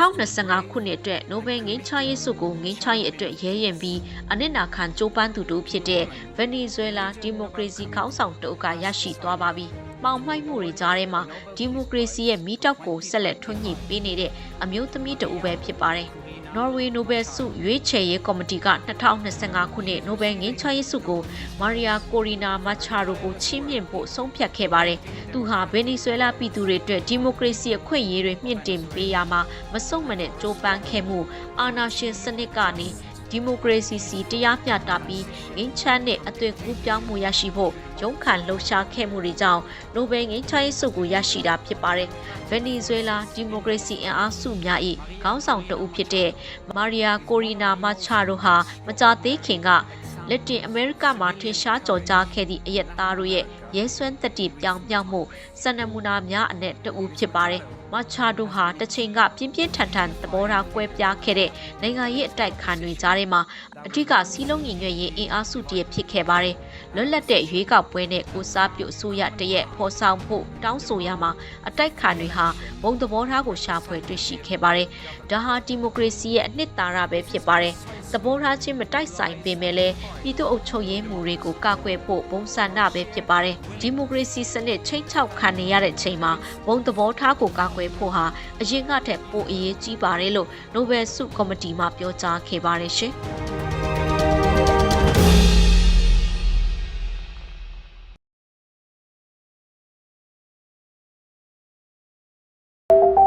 2025ခုနှစ်အတွက်နိုဘယ်ငင်းချရေးဆုကိုငင်းချရေးအတွက်ရဲရင်ပြီးအနစ်နာခံကြိုးပမ်းသူတို့ဖြစ်တဲ့ဗင်နီဇွဲလားဒီမိုကရေစီခေါင်းဆောင်တအုပ်ကရရှိသွားပါပြီ။ မောင်မိုက်မှုတွေကြားထဲမှာဒီမိုကရေစီရဲ့မိတောက်ကိုဆက်လက်ထွန်းညှိပေးနေတဲ့အမျိုးသမီးတအုပ်ပဲဖြစ်ပါတယ်။နော်ဝေနိုဘယ်ဆုရွေးချယ်ရေးကော်မတီက2025ခုနှစ်နိုဘယ်ငင်းချရေးဆုကိုမာရီယာကိုရီနာမချာရိုကိုချီးမြှင့်ဖို့ဆုံးဖြတ်ခဲ့ပါတယ်။သူဟာဗင်နီဇွဲလားပြည်သူတွေအတွက်ဒီမိုကရေစီအခွင့်အရေးတွေမြင့်တင်ပေးရမှာမဆုံးမနဲ့ကြိုးပမ်းခဲ့မှုအာဏာရှင်စနစ်ကနေ ဒီမိုကရေစီစီတရားမျှတပြီးငင်းချမ်းတဲ့အသွင်ကူးပြောင်းမှုရရှိဖို့ရုန်းခံလှုပ်ရှားခဲ့မှုတွေကြောင့်နိုဘယ်ငင်းချရေးဆုကိုရရှိတာဖြစ်ပါတယ်။ဗင်နီဇွဲလားဒီမိုကရေစီအင်အားစုများ၏ခေါင်းဆောင်တအုပ်ဖြစ်တဲ့မာရီယာကိုရီနာမချာတို့ဟာမကြာသေးခင်က လက်တင်အမေရိကမှာထင်ရှားကြော်ကြားခဲ့သည့်အယက်သားတို့ရဲ့ရဲစွမ်းတက်တီပြောင်ပြောင်မှုစံနမူနာများအနက်တအူဖြစ်ပါတယ်။မချာတို့ဟာတစ်ချိန်ကပြင်းပြင်းထန်ထန်သဘောထားကွဲပြားခဲ့တဲ့နိုင်ငံရေးအတိုက်ခံတွေကြားထဲမှာအထက်ကစီးလုံးညီညွတ်ရေးအင်အားစုတည်းဖြစ်ခဲ့ပါတယ်။လွတ်လပ်တဲ့ရွေးကောက်ပွဲနဲ့ကိုစားပြုအစိုးရတရက်ဖော်ဆောင်ဖို့တောင်းဆိုရမှာအတိုက်ခံတွေဟာဘုံသဘောထားကိုရှာဖွေတွေ့ရှိခဲ့ပါတယ်။ဒါဟာဒီမိုကရေစီရဲ့အနှစ်သာရပဲဖြစ်ပါတယ်။ သဘောထားချင်းမတိုက်ဆိုင်ပေမဲ့လည်းပြည်သူ့အုပ်ချုပ်ရေးမှုတွေကိုကာကွယ်ဖို့ဘုံဆန္ဒပဲဖြစ်ပါတယ်။ဒီမိုကရေစီစနစ်ချိန်ချောက်ခံနေရတဲ့အချိန်မှာဘုံသဘောထားကိုကာကွယ်ဖို့ဟာအရင်ကထက်ပိုအရေးကြီးပါတယ်လို့နိုဘယ်ဆုကော်မတီမှပြောကြားခဲ့ပါတယ်ရှင်။ you